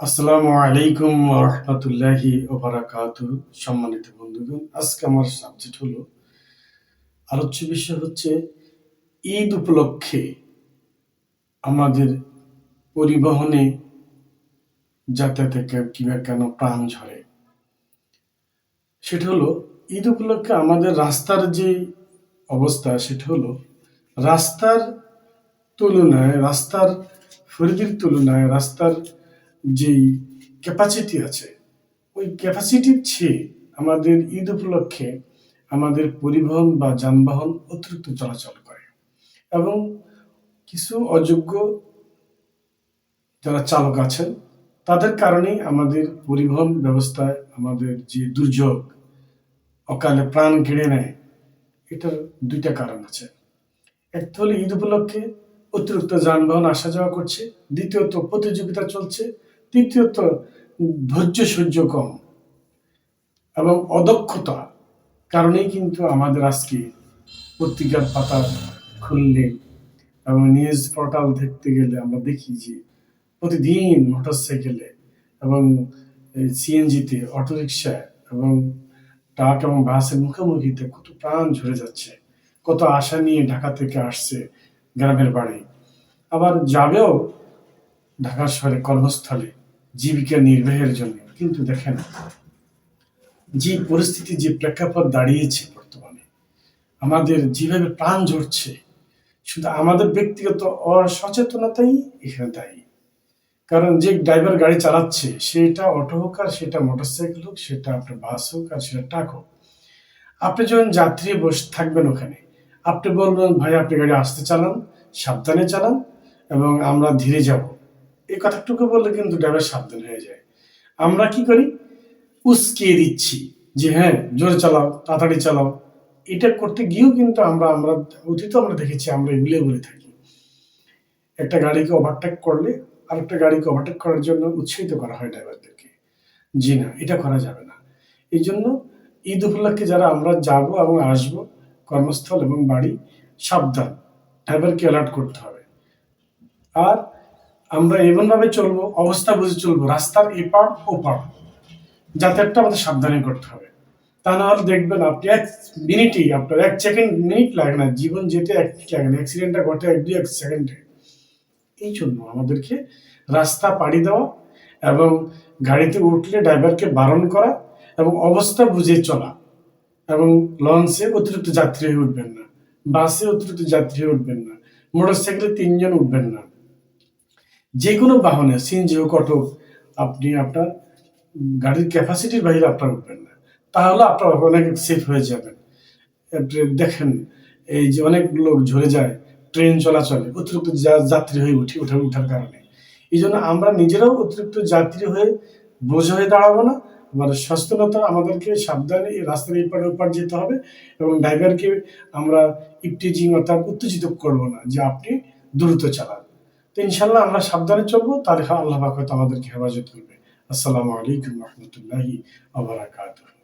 আসসালামু আলাইকুম রহমতুল্লাহি ওবারাকাতু সম্মানিত বন্ধুগণ, আজকে আমার সাবজেক্ট হলো আলোচ্য বিষয় হচ্ছে ঈদ উপলক্ষে আমাদের পরিবহনে যাতায়াতে কিংবা কেন প্রাণ ঝরে। সেটা হলো ঈদ উপলক্ষে আমাদের রাস্তার যে অবস্থা, সেটা হলো রাস্তার তুলনায়, রাস্তার ফরিদির তুলনায়, রাস্তার যেই ক্যাপাসিটি আছে, ওই ক্যাপাসিটির চেয়ে আমাদের ঈদ উপলক্ষে আমাদের পরিবহন বা যানবাহন অতিরিক্ত চলাচল করে। এবং কিছু অযোগ্য যারা চালক আছেন, তাদের কারণে আমাদের পরিবহন ব্যবস্থায় আমাদের যে দুর্যোগ, অকালে প্রাণ কেড়ে নেয়, এটার দুইটা কারণ আছে। একটা হলো ঈদ উপলক্ষে অতিরিক্ত যানবাহন আসা যাওয়া করছে, দ্বিতীয়ত প্রতিযোগিতা চলছে তৃতীয়ত, ধৈর্য সহ্য কম এবং অদক্ষতা, কারণেই কিন্তু আমাদের আজকে পত্রিকার পাতা খুললে এবং নিউজ পোর্টাল দেখতে গেলে আমরা দেখি যে প্রতিদিন মোটরসাইকেলে এবং সিএনজিতে অটোরিকশায় এবং ট্রাক এবং বাসের মুখোমুখিতে কত প্রাণ ঝরে যাচ্ছে, কত আশা নিয়ে ঢাকা থেকে আসছে গ্রামের বাড়ি। আবার যাবেও ঢাকা শহরে কর্মস্থলে জীবিকা নির্বাহের জন্য। কিন্তু দেখেন, যে পরিস্থিতি, যে প্রেক্ষাপট দাঁড়িয়েছে বর্তমানে, আমাদের যেভাবে প্রাণ ঝরছে, শুধু আমাদের ব্যক্তিগত অসচেতনতাই এখানে দায়ী। কারণ যে ড্রাইভার গাড়ি চালাচ্ছে, সেটা অটো হোক আর সেটা মোটরসাইকেল হোক, সেটা আপনার বাস হোক আর সেটা ট্রাক হোক। আপনি যখন যাত্রী বসে থাকবেন ওখানে, আপনি বলবেন, ভাই, আপনি গাড়ি আসতে চালান, সাবধানে চালান এবং আমরা ধীরে যাব। এই কথাটুকু বললে কিন্তু ড্রাইভার সাবধান হয়ে যায়। আমরা কি করি? উস্কিয়ে দিচ্ছি যে হ্যাঁ জোরে চালাও, তাড়াতাড়ি চালাও। এটা করতে গিয়েও কিন্তু আমরা আমরা অতীত আমরা দেখেছি, আমরা এগুলো বলে থাকি। একটা গাড়িকে ওভারটেক করলে আরেকটা গাড়িকে ওভারটেক করার জন্য উৎসাহিত করা হয় ড্রাইভারদেরকে। জি না, এটা করা যাবে না। এই জন্য ঈদ উপলক্ষে যারা আমরা যাব এবং আসব, কর্মস্থল এবং বাড়ি, সাবধান। ড্রাইভারকে অ্যালার্ট করতে হবে। আর আমরা এমনভাবে চলবো, অবস্থা বুঝে চলবো, রাস্তার এপার ওপার। যাতায়াতটা আমাদের সাবধানে করতে হবে। তা না হলে দেখবেন আপনি এক মিনিটই আপনার এক সেকেন্ড মিনিট লাগে না। জীবন যেতে এক মিনিট লাগে না। অ্যাক্সিডেন্টটা ঘটে এক, দুই, এক সেকেন্ডে এই জন্য আমাদেরকে রাস্তা পাড়ি দেওয়া এবং গাড়িতে উঠলে ড্রাইভারকে বারণ করা এবং অবস্থা বুঝে চলা এবং লঞ্চে অতিরিক্ত যাত্রী হয়ে উঠবেন না। বাসে অতিরিক্ত যাত্রী হয়ে উঠবেন না। মোটর সাইকেলে তিনজন উঠবেন না। যে কোনো বাহনে, সিএনজি হোক, অটো আপনি আপনার গাড়ির ক্যাপাসিটির বাইরে আপনার উঠবেন না। তাহলে আপনার অনেক সেফ হয়ে যাবেন। দেখেন, এই যে অনেক লোক ঝরে যায় ট্রেন চলাচলে, অতিরিক্ত যাত্রী হয়ে উঠে উঠে উঠার কারণে। এই জন্য আমরা নিজেরাও অতিরিক্ত যাত্রী হয়ে বোঝ হয়ে দাঁড়াবো না। আমাদের সচেতনতা আমাদেরকে সাবধানে এই রাস্তার এপার ওপার যেতে হবে এবং ড্রাইভারকে আমরা ইপটিজিং অর্থাৎ উত্তেজিত করব না যে আপনি দ্রুত চালান। তো ইনশাল্লাহ আমরা সাবধানে চলবো, তাহলে আল্লাহ পাক আমাদেরকে হেফাজত করবে। আসসালামু আলাইকুম রহমতুল্লাহি আবরাকাতুহ